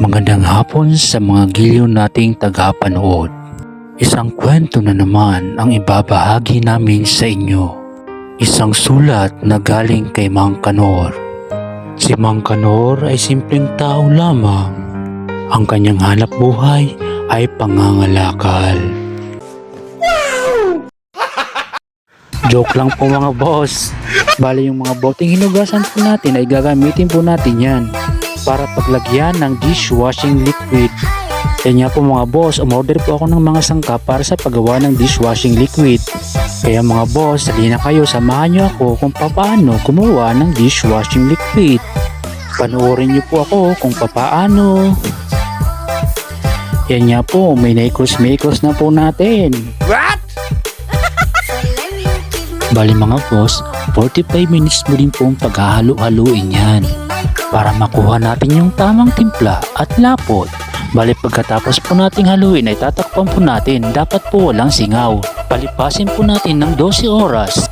Magandang hapon sa mga giliw nating tagapanood. Isang kwento na naman ang ibabahagi namin sa inyo. Isang sulat na galing kay Mang Kanor. Si Mang Kanor ay simpleng tao lamang. Ang kanyang hanap buhay ay pangangalakal. Joke lang po mga boss. Bali yung mga boteng hinugasan po natin ay gagamitin po natin yan para paglagyan ng dishwashing liquid. Kaya nga po mga boss, umorder po ako ng mga sangkap para sa paggawa ng dishwashing liquid. Kaya mga boss, halina kayo, samahan niyo ako kung paano gumawa ng dishwashing liquid. Panoorin niyo po ako kung paano. Yan nga po, may naikos-maikos na po natin. Bali mga boss, 45 minutes mo din pong paghahalo-haluin yan para makuha natin yung tamang timpla at lapot. Bali pagkatapos po nating haluin ay tatakpan po natin, dapat po walang singaw. Palipasin po natin ng 12 oras.